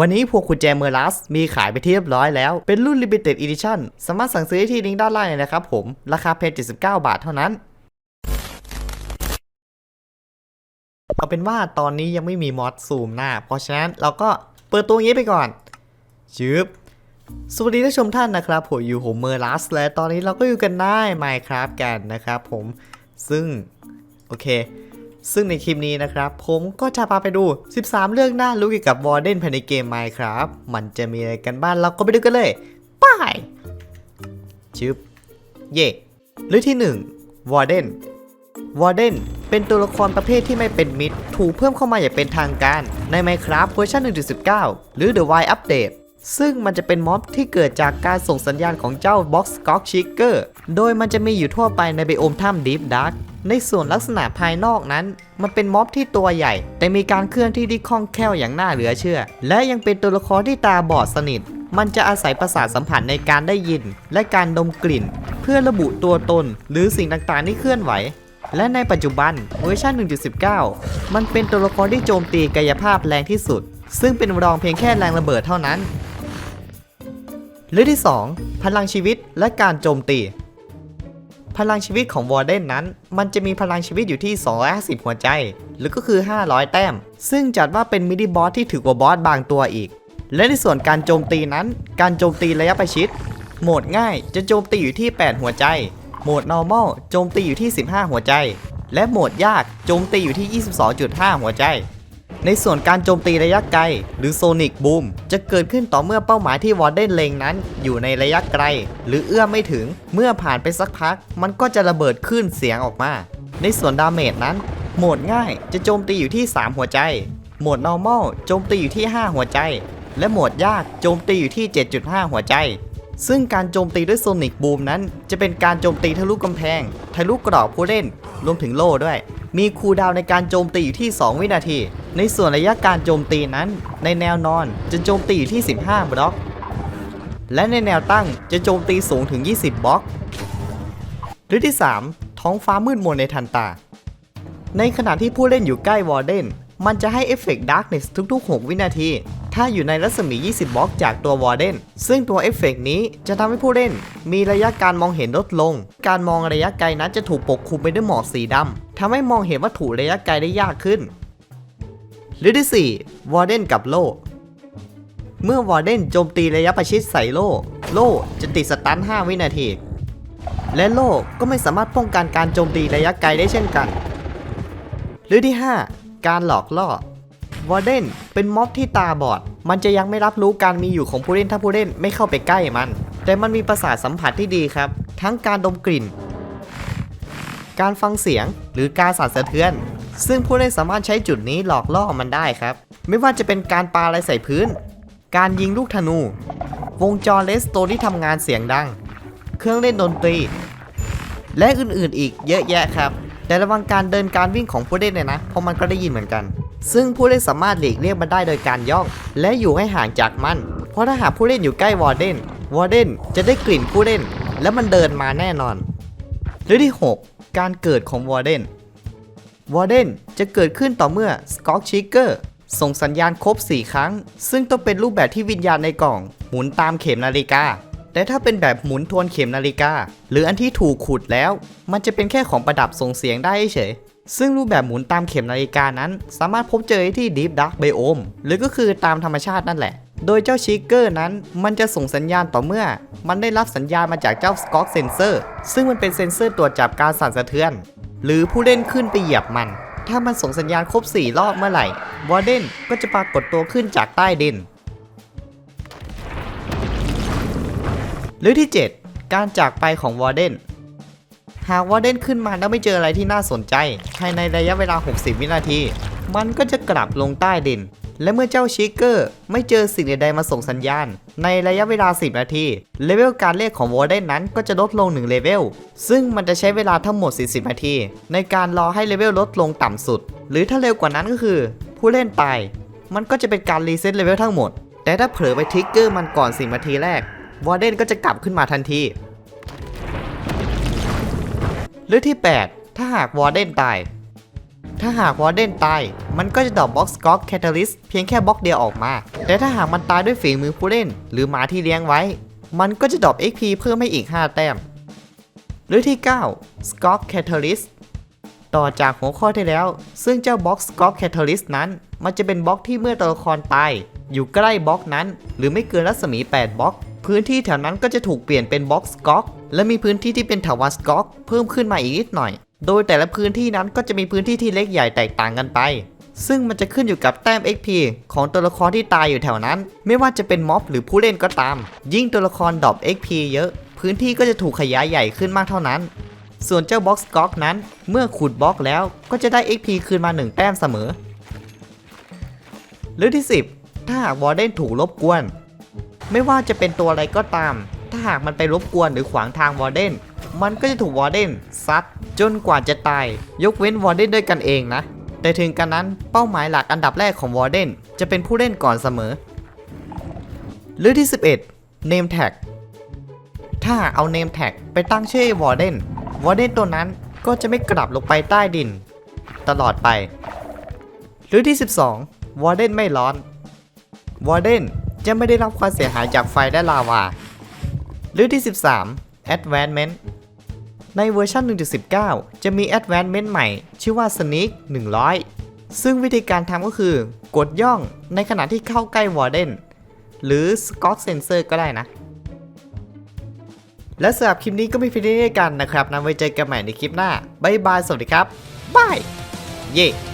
วันนี้พวกกุญแจเมอร์ลัสมีขายไปที่เรียบร้อยแล้ว เป็นรุ่น Limited Edition สามารถสั่งซื้อได้ที่ลิงก์ด้านล่างเลยนะครับผม ราคาเพียง79 บาทเท่านั้น เอาเป็นว่าตอนนี้ยังไม่มีมอดซูมหน้า เพราะฉะนั้นเราก็เปิดตัวงี้ไปก่อนชืบสวัสดีท่านชมท่านนะครับ ผมอยู่ผมเมอร์ลัสและตอนนี้เราก็อยู่กันได้ Minecraft กันนะครับผม ซึ่ง โอเค ซึ่งในคลิปนี้นะครับ ผมก็จะพาไปดู 13 เรื่องน่ารู้เกี่ยวกับวอร์เดนภายในเกม Minecraft มันจะมีอะไรกันบ้างเราก็ไปดูกันเลยไปชึบ เย่เรื่องที่1วอร์เดนวอร์เดนเป็นตัวละครประเภทที่ไม่เป็นมิตรถูกเพิ่มเข้ามาอย่างเป็นทางการ ใน Minecraft เวอร์ชัน1.19 หรือ The Wild Update ซึ่งมันจะเป็นม็อบที่เกิดจากการส่งสัญญาณของเจ้า Box s c o c k Chicker โดยมันจะมีอยู่ทั่วไปในไบโอมถ้ำ Deep Dark ในส่วนลักษณะภายนอกนั้น มันเป็นม็อบที่ตัวใหญ่ แต่มีการเคลื่อนที่ที่คล่องแคล่วอย่างน่าเหลือเชื่อ และยังเป็นตัวละครที่ตาบอดสนิท มันจะอาศัยประสาทสัมผัสในการได้ยิน และการดมกลิ่น เพื่อระบุตัวตน หรือสิ่งต่างๆที่เคลื่อนไหว และในปัจจุบันเวอร์ชัน1.19 มันเป็นตัวละครที่โจมตีกายภาพแรงที่สุด ซึ่งเป็นรองเพียงแค่แรงระเบิดเท่านั้นเรื่องที่ 2 พลังชีวิตและการโจมตี พลังชีวิตของวอร์เดนนั้น มันจะมีพลังชีวิตอยู่ที่ 250 หัวใจ หรือก็คือ 500 แต้ม ซึ่งจัดว่าเป็นมินิบอสที่ถือกว่าบอสบางตัวอีก และในส่วนการโจมตีนั้น การโจมตีระยะประชิด โหมดง่ายจะโจมตีอยู่ที่ 8 หัวใจ โหมด normal โจมตีอยู่ที่ 15 หัวใจ และโหมดยากโจมตีอยู่ที่ 22.5 หัวใจ ในส่วนการโจมตีระยะไกล หรือโซนิกบูมจะเกิดขึ้นต่อเมื่อเป้าหมายที่วอร์เดนเลงนั้น อยู่ในระยะไกล หรือเอื้อมไม่ถึงเมื่อผ่านไปสักพัก มันก็จะระเบิดขึ้นเสียงออกมา ในส่วนดาเมจนั้น โหมดง่ายจะโจมตีอยู่ที่ 3 หัวใจ โหมด normal โจมตีอยู่ที่ 5 หัวใจ และโหมดยากโจมตีอยู่ที่ 7.5 หัวใจซึ่งการโจมตีด้วยโซนิกบูมนั้น จะเป็นการโจมตีทะลุกำแพง ทะลุกรอบผู้เล่น รวมถึงโล่ด้วย มีคูลดาวในการโจมตีอยู่ที่ 2 วินาที ในส่วนระยะการโจมตีนั้น ในแนวนอนจะโจมตีอยู่ที่ 15 บล็อก และในแนวตั้งจะโจมตีสูงถึง 20 บล็อกเรื่อที่ 3 ท้องฟ้ามืดมนในทันตา ในขณะที่ผู้เล่นอยู่ใกล้วอร์เดนมันจะให้เอฟเฟกต์ดาร์กเนสทุกๆ 6 วินาที ถ้าอยู่ในรัศมี 20 บล็อกจากตัววอร์เดน ซึ่งตัวเอฟเฟกต์นี้จะทำให้ผู้เล่น มีระยะการมองเห็นลดลง การมองระยะไกลนั้นจะถูกปกคลุมไปด้วยหมอกสีดำทำให้มองเห็นวัตถุระยะไกลได้ยากขึ้น เรื่อที่ 4 วอร์เดนกับโล่เมื่อวอร์เดนโจมตีระยะประชิดใส่โล่โล่จะติดสตัน 5 วินาที และโล่ก็ไม่สามารถป้องกันการโจมตีระยะไกลได้เช่นกันเรื่อที่ 5 การหลอกล่อวอร์เดนเป็นม็อบที่ตาบอด มันจะยังไม่รับรู้การมีอยู่ของผู้เล่นถ้าผู้เล่นไม่เข้าไปใกล้มัน แต่มันมีประสาทสัมผัสที่ดีครับ ทั้งการดมกลิ่น การฟังเสียงหรือการสั่นสะเทือน ซึ่งผู้เล่นสามารถใช้จุดนี้หลอกล่อมันได้ครับ ไม่ว่าจะเป็นการปาอะไรใส่พื้น การยิงลูกธนู วงจรเลสโตที่ทำงานเสียงดัง เครื่องเล่นดนตรี และอื่นๆอีกเยอะแยะครับ แต่ระวังการเดินการวิ่งของผู้เล่นเนี่ยนะ เพราะมันก็ได้ยินเหมือนกัน ซึ่งผู้เล่นสามารถหลีกเลี่ยงมันได้โดยการย่อง และอยู่ให้ห่างจากมัน เพราะถ้าหากผู้เล่นอยู่ใกล้วอร์เดน วอร์เดนจะได้กลิ่นผู้เล่น และมันเดินมาแน่นอนเรื่องที่ 6 การเกิดของวอร์เดน วอร์เดนจะเกิดขึ้นต่อเมื่อสกอ k ชิกเกอร์ส่งสัญญาณครบ 4 ครั้ง ซึ่งต้องเป็นรูปแบบที่วิญญาณในกล่อง หมุนตามเข็มนาฬิกาแต่ถ้าเป็นแบบหมุนทวนเข็มนาฬิกา หรืออันที่ถูกขุดแล้ว มันจะเป็นแค่ของประดับส่งเสียงได้เฉย ซึ่งรูปแบบหมุนตามเข็มนาฬิกานั้น สามารถพบเจอที่ Deep Dark Biome หรือก็คือตามธรรมชาตินั่นแหละ โดยเจ้าชิกเกอร์นั้น มันจะส่งสัญญาณต่อเมื่อ มันได้รับสัญญาณมาจากเจ้า s c o t Sensor ซึ่งมันเป็นเซนเซอร์ตรวจจับการสั่นสะเทือน หรือผู้เล่นขึ้นไปเหยียบมัน ถ้ามันส่งสัญญาณครบ 4 รอบเมื่อไหร่วอร์เดนก็จะปรากฏตัวขึ้นจากใต้ดิน หรือที่ 7 การจากไปของวอร์เดนหากวอร์เดนขึ้นมาแล้วไม่เจออะไรที่น่าสนใจ ภายในระยะเวลา 60 วินาที มันก็จะกลับลงใต้ดิน และเมื่อเจ้าชิกเกอร์ไม่เจอสิ่งใดๆมาส่งสัญญาณ ในระยะเวลา 10 นาที เลเวลการเรียกของวอร์เดนนั้นก็จะลดลง 1 เลเวล ซึ่งมันจะใช้เวลาทั้งหมด 40 นาที ในการรอให้เลเวลลดลงต่ำสุด หรือถ้าเร็วกว่านั้นก็คือ ผู้เล่นตาย มันก็จะเป็นการรีเซ็ตเลเวลทั้งหมด แต่ถ้าเผลอไปทิกเกอร์มันก่อน 10 นาทีแรก วอร์เดนก็จะกลับขึ้นมาทันทีเรื่องที่ 8 ถ้าหากวอร์เดนตาย ถ้าหากวอร์เดนตาย มันก็จะดรอปบ็อกซ์ก๊อกแคตาลิสเพียงแค่บล็อกเดียวออกมา แต่ถ้าหากมันตายด้วยฝีมือผู้เล่น หรือหมาที่เลี้ยงไว้ มันก็จะดรอป XP เพิ่มให้อีก 5 แต้ม หรือที่ 9 Skok Catalyst ต่อจากหัวข้อที่แล้ว ซึ่งเจ้าบล็อก Skok Catalyst นั้น มันจะเป็นบล็อกที่เมื่อตัวละครตาย อยู่ใกล้บล็อกนั้น หรือไม่เกินรัศมี 8 บล็อก พื้นที่แถวนั้นก็จะถูกเปลี่ยนเป็นบล็อกสกอกและมีพื้นที่ที่เป็นถาวรสกอกเพิ่มขึ้นมาอีกนิดหน่อย โดยแต่ละพื้นที่นั้นก็จะมีพื้นที่ที่เล็กใหญ่แตกต่างกันไป ซึ่งมันจะขึ้นอยู่กับแต้ม XP ของตัวละครที่ตายอยู่แถวนั้น ไม่ว่าจะเป็นม็อบหรือผู้เล่นก็ตาม ยิ่งตัวละครดรอป XP เยอะ พื้นที่ก็จะถูกขยายใหญ่ขึ้นมากเท่านั้น ส่วนเจ้าบ็อกซ์ก๊อกนั้น เมื่อขุดบล็อกแล้วก็จะได้ XP คืนมา 1 แต้มเสมอ หรือที่ 10 ถ้าหากวอร์เดนถูกรบกวน ไม่ว่าจะเป็นตัวอะไรก็ตาม ถ้าหากมันไปรบกวนหรือขวางทางวอร์เดนมันก็จะถูกวอร์เดนซัดจนกว่าจะตาย ยกเว้นวอร์เดนด้วยกันเองนะ แต่ถึงกันนั้นเป้าหมายหลักอันดับแรกของวอร์เดนจะเป็นผู้เล่นก่อนเสมอหรือที่ 11 Name Tag ถ้าหากเอา Name Tag ไปตั้งชื่อวอร์เดนวอร์เดนตัวนั้นก็จะไม่กลับลงไปใต้ดิน ตลอดไปหรือที่ 12 วอร์เดนไม่ร้อนวอร์เดนจะไม่ได้รับความเสียหายจากไฟและลาวา หรือที่ 13 Advancement ในเวอร์ชัน1.19 จะมี Advancement ใหม่ ชื่อว่า Sneak 100 ซึ่งวิธีการทำก็คือกดย่องในขณะที่เข้าใกล้วอร์เดนหรือ Skok Sensor ก็ได้นะ และสำหรับคลิปนี้ก็มีเพียงเท่านี้กันนะครับนะไว้เจอกันใหม่ในคลิปหน้า บ๊ายบาย สวัสดีครับบาย เย่